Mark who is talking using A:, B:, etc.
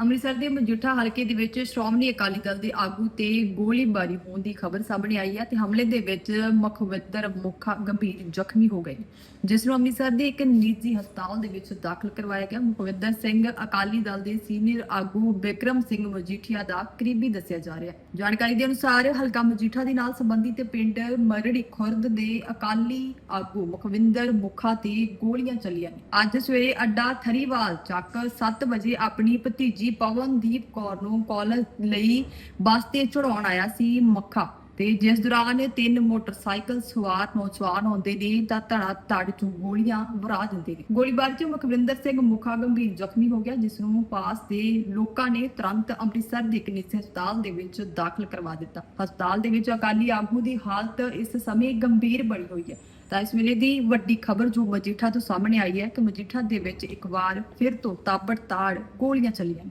A: ਅੰਮ੍ਰਿਤਸਰ ਦੇ ਮਜੀਠਾ ਹਲਕੇ ਦੇ ਵਿੱਚ ਸ਼੍ਰੋਮਣੀ ਅਕਾਲੀ ਦਲ ਦੇ ਆਗੂ ਤੇ ਗੋਲੀਬਾਰੀ ਹੋਣ ਦੀ ਖਬਰ ਸਾਹਮਣੇ ਆਈ ਹੈ ਤੇ ਹਮਲੇ ਦੇ ਵਿੱਚ ਮੁਖਵਿੰਦਰ ਮੁਖਾ ਗੰਭੀਰ ਜ਼ਖਮੀ ਹੋ ਗਏ। ਜਿਸ ਨੂੰ ਅੰਮ੍ਰਿਤਸਰ ਦੇ ਇੱਕ ਨਿੱਜੀ ਹਸਪਤਾਲ ਦੇ ਵਿੱਚ ਦਾਖਲ ਕਰਵਾਇਆ ਗਿਆ। ਮੁਖਵਿੰਦਰ ਸਿੰਘ ਅਕਾਲੀ ਦਲ ਦੇ ਸੀਨੀਅਰ ਆਗੂ ਬਿਕਰਮ ਸਿੰਘ ਮਜੀਠੀਆ ਦਾ ਕਰੀਬੀ ਦੱਸਿਆ ਜਾ ਰਿਹਾ ਹੈ। ਜਾਣਕਾਰੀ ਦੇ ਅਨੁਸਾਰ ਹਲਕਾ ਮਜੀਠਾ ਦੇ ਨਾਲ ਸੰਬੰਧਿਤ ਪਿੰਡ ਮਰੜੀ ਖੁਰਦ ਦੇ ਅਕਾਲੀ ਆਗੂ ਮੁਖਵਿੰਦਰ ਮੁਖਾ ਤੇ ਗੋਲੀਆਂ ਚੱਲੀਆਂ ਨੇ। ਅੱਜ ਸਵੇਰੇ ਅੱਡਾ ਥਰੀਵਾਲ ਚੱਕ 7 ਵਜੇ ਆਪਣੀ ਭਤੀਜੀ ਪਵਨਦੀਪ ਕੌਰ ਨੂੰ ਕਾਲਜ ਲਈ ਬੱਸ ਤੇ ਚੜਾਉਣ ਆਇਆ ਸੀ ਮੱਖਾ ਤੇ ਜਿਸ ਦੌਰਾਨ ਤਿੰਨ ਮੋਟਰਸਾਈਕਲ ਸਵਾਰ ਨੌਜਵਾਨ ਆਉਂਦੇ ਨੇ ਤਾਂ ਧੜਾ ਧੜ ਚੋਂ ਗੋਲੀਆਂ ਵਰਾ ਦਿੰਦੇ ਨੇ। ਗੋਲੀਬਾਰੀ 'ਚ ਮੁਖਵਿੰਦਰ ਸਿੰਘ ਮੁਖਾ ਗੰਭੀਰ ਜ਼ਖਮੀ ਹੋ ਗਿਆ, ਜਿਸ ਨੂੰ ਪਾਸ ਦੇ ਲੋਕਾਂ ਨੇ ਤੁਰੰਤ ਅੰਮ੍ਰਿਤਸਰ ਦੇ ਇੱਕ ਨਿੱਜੀ ਹਸਪਤਾਲ ਦੇ ਵਿੱਚ ਦਾਖਲ ਕਰਵਾ ਦਿੱਤਾ। ਹਸਪਤਾਲ ਦੇ ਵਿੱਚ ਅਕਾਲੀ ਆਗੂ ਦੀ ਹਾਲਤ ਇਸ ਸਮੇਂ ਗੰਭੀਰ ਬਣੀ ਹੋਈ ਹੈ। ਤਾਂ ਇਸ ਵੇਲੇ ਦੀ ਵੱਡੀ ਖਬਰ ਜੋ ਮਜੀਠਾ ਤੋਂ ਸਾਹਮਣੇ ਆਈ ਹੈ ਕਿ ਮਜੀਠਾ ਦੇ ਵਿੱਚ ਇੱਕ ਵਾਰ ਫਿਰ ਤੋਂ ਤਾਬੜ ਤਾੜ ਗੋਲੀਆਂ ਚੱਲੀਆਂ।